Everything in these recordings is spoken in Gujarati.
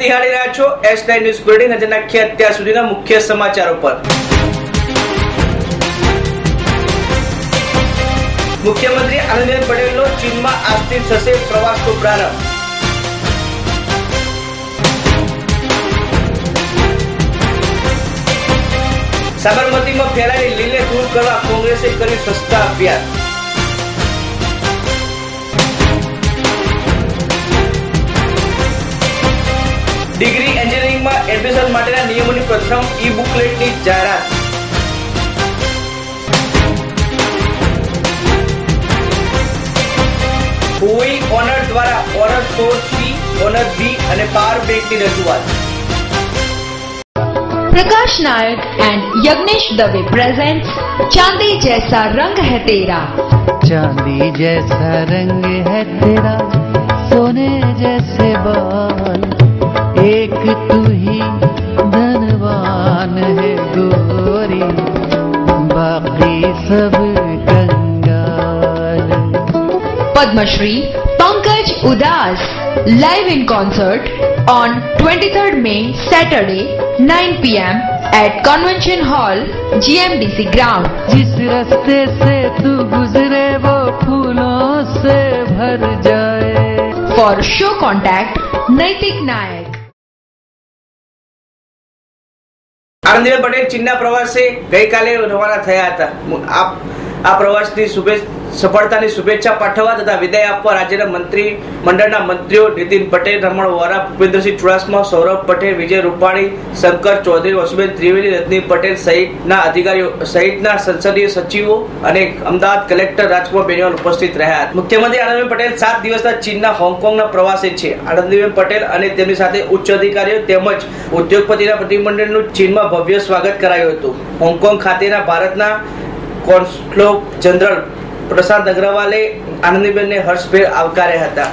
નિહાળી રહ્યા છો એસ નાઇન ન્યૂઝ બુલેટિન આજે નાખીએ અત્યાર સુધીના મુખ્ય સમાચારો પર. મુખ્યમંત્રી આનંદીબેન પટેલનો ચીનમાં આજથી થશે પ્રવાસનો પ્રારંભ. સાબરમતીમાં ફેલાયેલી લીલે દૂર કરવા કોંગ્રેસે કર્યું સસ્તા અભિયાન. એન્જિનિયરિંગમાં એડમિશન માટેના નિયમોની પ્રથમ ઈ બુકલેટની જાહેરાત હુઈ ઓનર દ્વારા Honor four C Honor Bee અને પાવર બેંકની રજૂઆત प्रकाश नायक एंड यज्ञेश दवे प्रेजेंट्स चांदी जैसा रंग है तेरा चांदी जैसा रंग है तेरा सोने जैसे बाल Padmashri Pankaj Udhas live in concert on 23rd May Saturday 9 p.m. at Convention Hall GMDC ground. जिस रास्ते से तू गुजरे वो फूलों से भर जाए For show contact Naitik Nayak. Anandiben Patel ચીનના પ્રવાસે ગઈકાલે રવાના થયા હતા આ આ પ્રવાસની સફળતાની શુભેચ્છા પાઠવવા તથા વિદાય આપવા રાજ્યના મંત્રી મંડળના મંત્રીઓ નીતિન પટેલ, રમણ વોરા, ભૂપેન્દ્રસિંહ ચુડાસમા, સૌરભ પટેલ, વિજય રૂપાણી, શંકર ચૌધરી વસુબેન ત્રિવેદી, રજની પટેલ સહિતના અધિકારીઓ સહિતના સંસદીય સચિવો અને અમદાવાદ કલેક્ટર રાજકુમાર બેનીવાલ ઉપસ્થિત રહ્યા મુખ્યમંત્રી આનંદીબેન પટેલ સાત દિવસના ચીનના હોંગકોંગના પ્રવાસે છે. આનંદીબેન પટેલ અને તેમની સાથે ઉચ્ચ અધિકારીઓ તેમજ ઉદ્યોગપતિના પ્રતિમંડળનું ચીનમાં ભવ્ય સ્વાગત કરાયું હતું. હોંગકોંગ ખાતેના ભારતના કોન્સ્લો જનરલ પ્રશાંત અગ્રવાલે આનંદીબેનને હર્ષભેર આવકાર્યા હતા.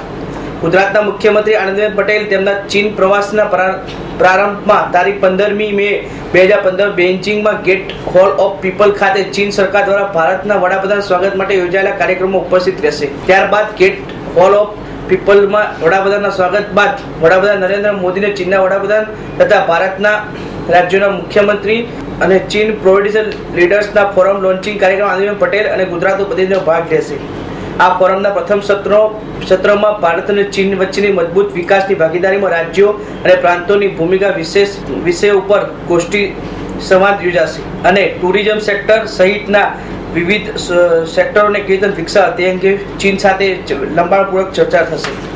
ગુજરાતના મુખ્યમંત્રી આનંદીબેન પટેલ તેમના ચીન પ્રવાસના પ્રા- પ્રારંભમાં તારીખ પંદરમી મે બે હજાર પંદર બેઇજિંગમાં ગેટ હોલ ઓફ પીપલ ખાતે ચીન સરકાર દ્વારા ભારતના વડાપ્રધાન સ્વાગત માટે યોજાયેલા કાર્યક્રમમાં ઉપસ્થિત રહેશે. ત્યારબાદ ગેટ હોલ ઓફ પીપલમાં વડાપ્રધાનના સ્વાગત બાદ વડાપ્રધાન નરેન્દ્ર મોદીને ચીનના વડાપ્રધાન તથા ભારતના રાજ્યોના મુખ્યમંત્રી અને ચીન પ્રોવિડન્શિયલ લીડર્સના ફોરમ લોન્ચિંગ કાર્યક્રમ આનંદીબેન પટેલ અને ગુજરાત પ્રતિનિધિનો ભાગ લેશે. આ ફોરમના પ્રથમ સત્રો સત્રમાં ભારત અને ચીન વચ્ચેની મજબૂત વિકાસની ભાગીદારીમાં રાજ્યો અને પ્રાંતોની ભૂમિકા વિશેષ વિષય ઉપર ગોષ્ઠી સંવાદ યોજાશે. અને ટુરિઝમ સેક્ટર સહિતના વિવિધ સેક્ટરોને કેવી રીતે વિકસાવવા તે અંગે ચીન સાથે લંબાણપૂર્વક ચર્ચા થશે.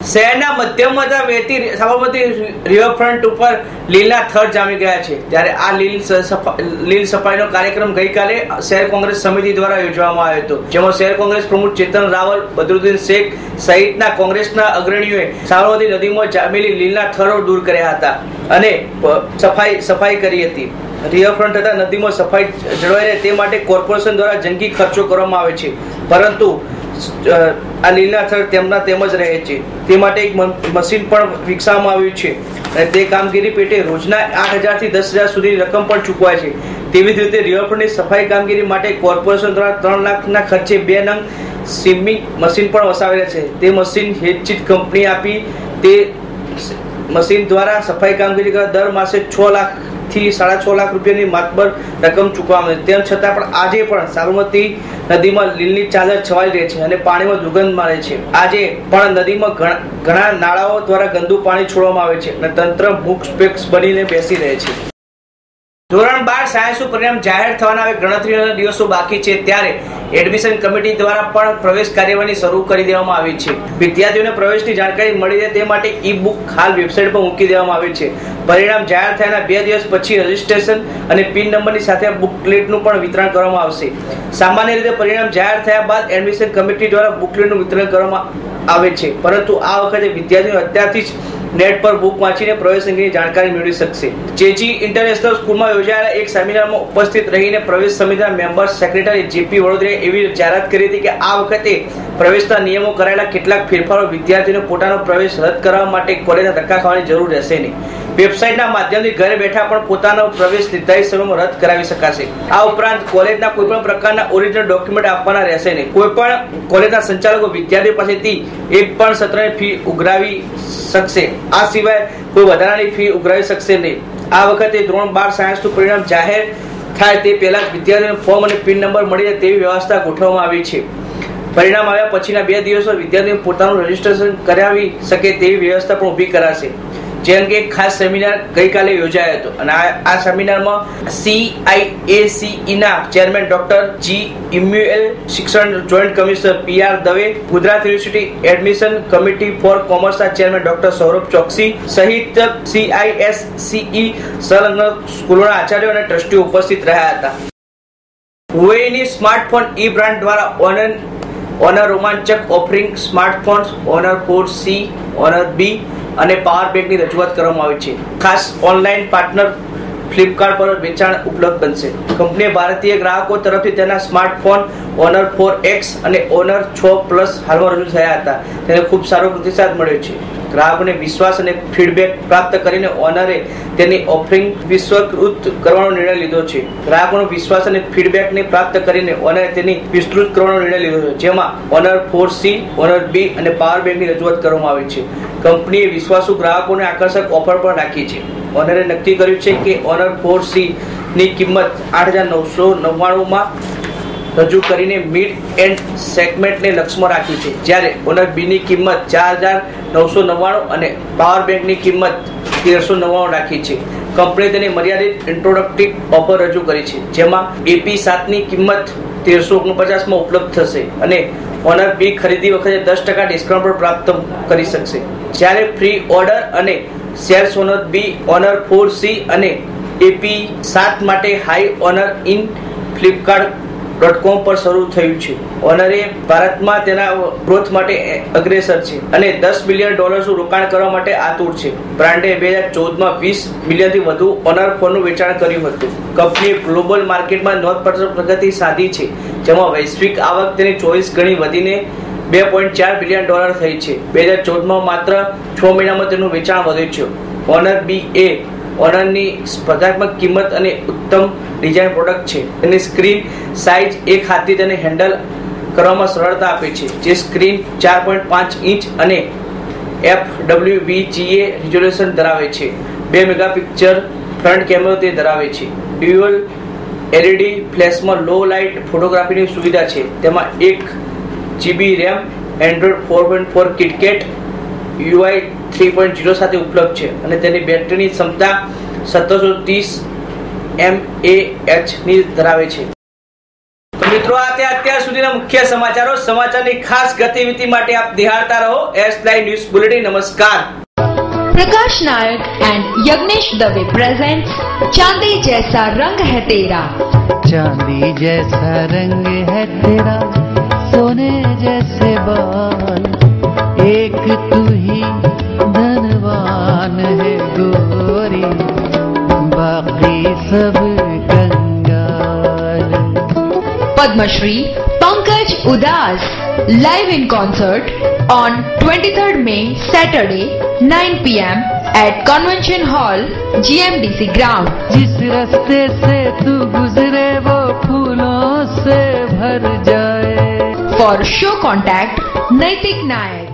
શહેરના મધ્યમાં વહેતી સાબરમતી રિવરફ્રન્ટ ઉપર લીલના થર જામી ગયા છે. ત્યારે આ લીલ લીલ સફાઈનો કાર્યક્રમ ગઈકાલે શહેર કોંગ્રેસ સમિતિ દ્વારા યોજવામાં આવ્યો હતો, જેમાં શહેર કોંગ્રેસ પ્રમુખ ચેતન રાવલ, બદરુદ્દીન શેખ સહિતના કોંગ્રેસના અગ્રણીઓએ સાબરમતી નદીમાં જામેલી લીલના થરો દૂર કર્યા હતા અને સફાઈ સફાઈ કરી હતી. રિવરફ્રન્ટ તથા નદીમાં સફાઈ જળવાઈ રહે તે માટે કોર્પોરેશન દ્વારા જંગી ખર્ચો કરવામાં આવે છે. પરંતુ આ લીલા થર તેમના તેમ જ રહે છે. તે માટે એક મશીન પણ વિકસાવવામાં આવ્યું છે. અને તે કામગીરી પેટે રોજના આઠ હજારથી દસ હજાર સુધી રકમ પણ ચૂકવાય છે. તેવી જ રીતે રિવરફ્રન્ટની સફાઈ કામગીરી માટે કોર્પોરેશન દ્વારા ત્રણ લાખના ખર્ચે બે નંગ સ્વિમિંગ મશીન પણ વસાવેલા છે. તે મશીન હેચિત કંપની આપી તે મશીન દ્વારા સફાઈ કામગીરી દર માસે છ લાખ થી સાડા છ લાખ રૂપિયાની માતબર રકમ ચૂકવવામાં આવે. તેમ છતાં પણ આજે પણ સાબરમતી નદીમાં લીલની ચાદર છવાઈ રહી છે અને પાણીમાં દુર્ગંધ મારે છે. આજે પણ નદીમાં ઘણા નાળાઓ દ્વારા ગંદુ પાણી છોડવામાં આવે છે અને તંત્ર મુક્ષપેક્ષ બનીને બેસી રહે છે. ધોરણ બાર સાયન્સનું પરિણામ જાહેર થવાના હવે ગણતરીના દિવસો બાકી છે ત્યારે એડમિશન કમિટી દ્વારા પણ પ્રવેશ કાર્યવાહી શરૂ કરી દેવામાં આવી છે. વિદ્યાર્થીઓને પ્રવેશની જાણકારી મળી રહે તે માટે ઈ બુક હાલ વેબસાઇટ પર મૂકી દેવામાં આવી છે. પરિણામ જાહેર થયાના બે દિવસ પછી રજીસ્ટ્રેશન અને પિન નંબરની સાથે બુકલેટનું પણ વિતરણ કરવામાં આવશે. સામાન્ય રીતે પરિણામ જાહેર થયા બાદ એડમિશન કમિટી દ્વારા બુકલેટનું વિતરણ કરવામાં આવે છે. પરંતુ આ વખતે વિદ્યાર્થીઓ અત્યારથી જ નેટ પર બુક વાંચીને પ્રવેશ અંગેની જાણકારી મેળવી શકશે. જેજી ઇન્ટરનેશનલ સ્કૂલમાં યોજાયેલા એક સેમિનારમાં ઉપસ્થિત રહીને પ્રવેશ સમિતિના મેમ્બર સેક્રેટરી જેપી વડોદરાએ એવી જાહેરાત કરી હતી કે આ વખતે પ્રવેશના નિયમો કરાયેલા કેટલાક ફેરફારો વિદ્યાર્થીઓને પોતાનો પ્રવેશ રદ કરવા માટે કોલેજના ધક્કા ખાવાની જરૂર રહેશે નહીં. વેબસાઇટના માધ્યમથી ઘરે બેઠા પણ પોતાનો પ્રવેશ નિર્ધારિત સમયમાં રદ કરાવી શકાશે. આ ઉપરાંત કોલેજના કોઈ પણ પ્રકારના ઓરિજિનલ ડોક્યુમેન્ટ આપવાના રહેશે નહીં. કોઈ પણ કોલેજના સંચાલકો વિદ્યાર્થીઓ પાસેથી એક પણ સત્રની ફી ઉઘરાવી શકશે. આ સિવાય કોઈ વધારાની ફી ઉઘરાવી શકશે નહીં. આ વખતે ધોરણ બાર સાયન્સનું પરિણામ જાહેર થાય તે પહેલા જ વિદ્યાર્થીઓને ફોર્મ અને પિન નંબર મળી જાય તેવી વ્યવસ્થા ગોઠવવામાં આવી છે. પરિણામ આવ્યા પછીના બે દિવસો વિદ્યાર્થીઓ પોતાનું રજીસ્ટ્રેશન કરાવી શકે તેવી વ્યવસ્થા પણ ઊભી કરાશે. જે અંગે એક ખાસ સેમિનાર ગઈકાલે યોજાયો હતો. અને આ સેમિનારમાં સીઆઈએસીઈ ના ચેરમેન ડોક્ટર જી ઇમ્યુએલ શિક્ષણ joint commissioner P R Dave, Gujarat university admission committee for કોમર્સના chairman doctor Saurabh Choksi સહિત સીઆઈએસસીઈ સંલગ્ન સ્કૂલોના આચાર્યો અને ટ્રસ્ટીઓ ઉપસ્થિત રહ્યા હતા. હુએની સ્માર્ટફોન ઈ બ્રાન્ડ દ્વારા ઓનર ઓનર રોમાંચક offering smartphones, Honor four C, Honor B અને પાવર બેંકની રજૂઆત કરવામાં આવી છે. ખાસ ઓનલાઈન પાર્ટનર ફ્લિપકાર્ટ પર વેચાણ ઉપલબ્ધ બનશે. કંપનીએ ભારતીય ગ્રાહકો તરફથી તેના સ્માર્ટફોન ઓનર ફોર એક્સ અને ઓનર છ પ્લસ હાલમાં રજૂ થયા હતા. તેને ખૂબ સારો પ્રતિસાદ મળ્યો છે. ગ્રાહકોને વિશ્વાસ અને ફીડબેક પ્રાપ્ત કરીને ઓનરે તેની ઓફરિંગ વિશ્વકૃત કરવાનો નિર્ણય લીધો છે. ગ્રાહકોનો વિશ્વાસ અને ફીડબેકને પ્રાપ્ત કરીને ઓનરે તેની વિસ્તૃત કરવાનો નિર્ણય લીધો છે, જેમાં Honor four C Honor B અને પાવર બેંકની રજૂઆત કરવામાં આવી છે. કંપનીએ વિશ્વાસુ ગ્રાહકોને આકર્ષક ઓફર પણ રાખી છે. ઓનરે નક્કી કર્યું છે કે ઓનર ફોર સી ની કિંમત આઠ હજાર નવસો નવ્વાણુંમાં રજૂ કરીને મિડ એન્ડ સેગમેન્ટને લક્ષ્યમાં રાખ્યું છે. જ્યારે ઓનર બીની કિંમત ચાર હજાર નવસો નવ્વાણું અને પાવર બેંકની કિંમત તેરસો નવ્વાણું રાખી છે. કંપની તેની મર્યાદિત ઇન્ટ્રોડક્ટિવ ઓફર રજૂ કરી છે, જેમાં એપી સાતની કિંમત તેરસો ઓગણપચાસમાં ઉપલબ્ધ થશે અને ઓનર બી ખરીદી વખતે દસ ટકા ડિસ્કાઉન્ટ પણ પ્રાપ્ત કરી શકશે. જ્યારે ફ્રી ઓર્ડર અને share Honor B Honor four C અને એપી સાત માટે high Honor in Flipkart dot com પર શરૂ થયું છે. ઓનરે ભારતમાં તેના ગ્રોથ માટે અગ્રેસર છે અને દસ બિલિયન ડોલરનું રોકાણ કરવા માટે આતુર છે. બ્રાન્ડે બે હજાર ચૌદમાં વીસ બિલિયનથી વધુ ઓનર ફોનનું વેચાણ કર્યું હતું. કંપનીએ ગ્લોબલ માર્કેટમાં નોંધપાત્ર પ્રગતિ સાધી છે, જેમાં વૈશ્વિક આવક તેની ચોવીસ ગણી વધીને બે પોઈન્ટ ચાર બિલિયન ડોલર થઈ છે. બે હજાર ચૌદમાં માત્ર છ મહિનામાં તેનું વેચાણ વધ્યું છે. ઓનર બી એ ઓનરની સ્પર્ધાત્મક કિંમત અને ઉત્તમ ડિઝાઇન પ્રોડક્ટ છે. તેની સ્ક્રીન સાઇઝ એક હાથથી તેને હેન્ડલ કરવામાં સરળતા આપે છે. જે સ્ક્રીન ચાર પોઈન્ટ પાંચ ઇંચ અને એફ ડબલ્યુ વી જીએ રિઝોલ્યુશન ધરાવે છે. બે મેગાપિક્ચર ફ્રન્ટ કેમેરો તે ધરાવે છે. ડ્યુઅલ એલઈડી ફ્લેશમાં લો લાઇટ ફોટોગ્રાફીની સુવિધા છે. તેમાં એક GB RAM Android four point four KitKat UI three point zero સાથે ઉપલબ્ધ છે અને તેની બેટરીની ક્ષમતા સત્તરસો ત્રીસ એમ એ એચ ની ધરાવે છે તો મિત્રો આ તે અત્યાર સુધીના મુખ્ય સમાચારો સમાચારની ખાસ ગતિવિધિ માટે આપ નિહાળતા રહો એસ લાઈવ ન્યૂઝ બુલેટિન નમસ્કાર प्रकाश नायक एंड यज्ञेश दवे प्रेजेंट्स चांदी जैसा रंग है तेरा चांदी जैसा रंग है तेरा सोने जैसे बाल सब कंगाल। Padmashri Pankaj Udhas live in concert on 23 May Saturday 9 PM at convention hall GMDC ground जिस रास्ते से तू गुजरे वो फूलों से भर जाए। फॉर शो कॉन्टैक्ट नैतिक नायक